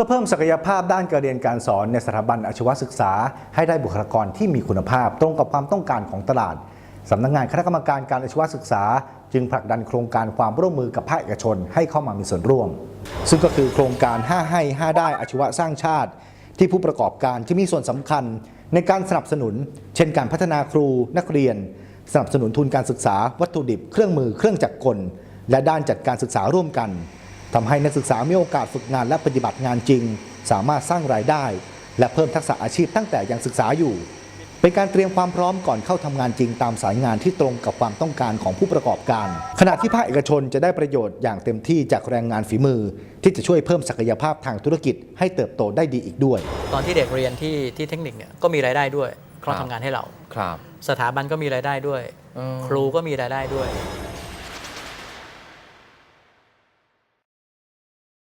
พื่อเพิ่มศักยภาพด้านการเรียนการสอนในสถาบันอาชีวศึกษา ให้ได้บุคลากรที่มีคุณภาพตรงกับความต้องการของตลาดสำนักงานคณะกรรมการการอาชีวศึกษา จึงผลักดันโครงการความร่วมมือกับภาคเอกชนให้เข้ามามีส่วนร่วม ซึ่งก็คือโครงการ 5 ให้ 5 ได้อาชีวะสร้างชาติ ที่ผู้ประกอบการที่มีส่วนสำคัญ ในการสนับสนุน เช่น การพัฒนาครูนักเรียน สนับสนุนทุนการศึกษา วัตถุดิบ เครื่องมือเครื่องจักรกล และด้านจัดการศึกษาร่วมกัน ทำให้นักศึกษามีโอกาสฝึกงานและปฏิบัติงานจริง สามารถสร้างรายได้ และเพิ่มทักษะอาชีพตั้งแต่ยังศึกษาอยู่ เป็นการเตรียมความพร้อมก่อนเข้าทำงานจริงตามสายงานที่ตรงกับความต้องการของผู้ประกอบการ ขณะที่ภาคเอกชนจะได้ประโยชน์อย่างเต็มที่จากแรงงานฝีมือ ที่จะช่วยเพิ่มศักยภาพทางธุรกิจให้เติบโตได้ดีอีกด้วย ตอนที่เด็กเรียนที่ที่เทคนิคเนี่ยก็มีรายได้ด้วยเพราะครับทำงานให้เรา ครับ สถาบันก็มีรายได้ด้วยเออครูก็มีรายได้ด้วย